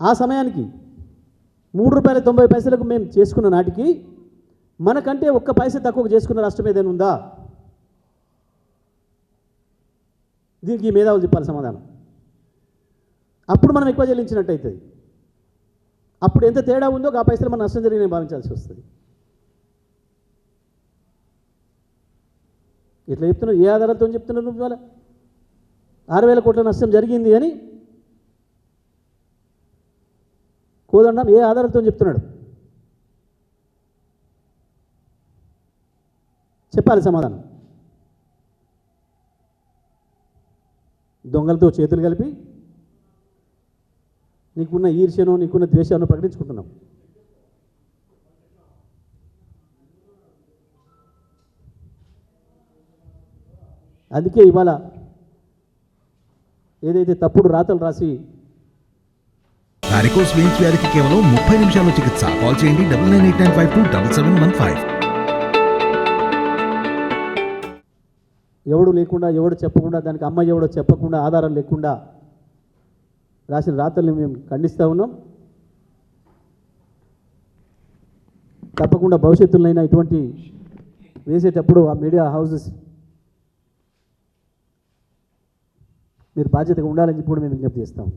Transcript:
ఆ సమయానికి మూడు రూపాయల తొంభై పైసలకు మేము చేసుకున్న నాటికి మనకంటే ఒక్క పైస తక్కువ చేసుకున్న రాష్ట్రం ఏదైనా ఉందా? దీనికి మేధావులు చెప్పాలి సమాధానం. అప్పుడు మనం ఎక్కువ చెల్లించినట్టు అవుతుంది అప్పుడు ఎంత తేడా ఉందో ఆ పైసలు మన నష్టం జరిగిన భావించాల్సి వస్తుంది. ఇట్లా చెప్తున్నావు? ఏ ఆధారాలతో చెప్తున్నావు నువ్వు ఇవాళ? ఆరు వేల కోట్ల నష్టం జరిగింది అని కోదండం ఏ ఆధారంతో చెప్తున్నాడు? చెప్పాలి సమాధానం. దొంగలతో చేతులు కలిపి నీకున్న ఈర్ష్యను నీకున్న ద్వేషాన్ని ప్రకటించుకుంటున్నాం. అందుకే ఇవాళ ఏదైతే తప్పుడు రాతలు రాసి వారికోస్ వెయిన్స్ వ్యాధికి కేవలం ముప్పై నిమిషాల్లో చికిత్స. కాల్ చేయండి double nine eight nine five two double seven one five. ఎవడు లేకుండా ఎవడు చెప్పకుండా దానికి అమ్మ ఎవడో చెప్పకుండా ఆధారం లేకుండా రాసిన రాతల్ని మేము ఖండిస్తూ ఉన్నాం. తప్పకుండా భవిష్యత్తులోనైనా ఇటువంటి వేసేటప్పుడు ఆ మీడియా హౌసెస్ మీరు బాధ్యతగా ఉండాలని చెప్పి కూడా మేము విజ్ఞప్తి చేస్తాం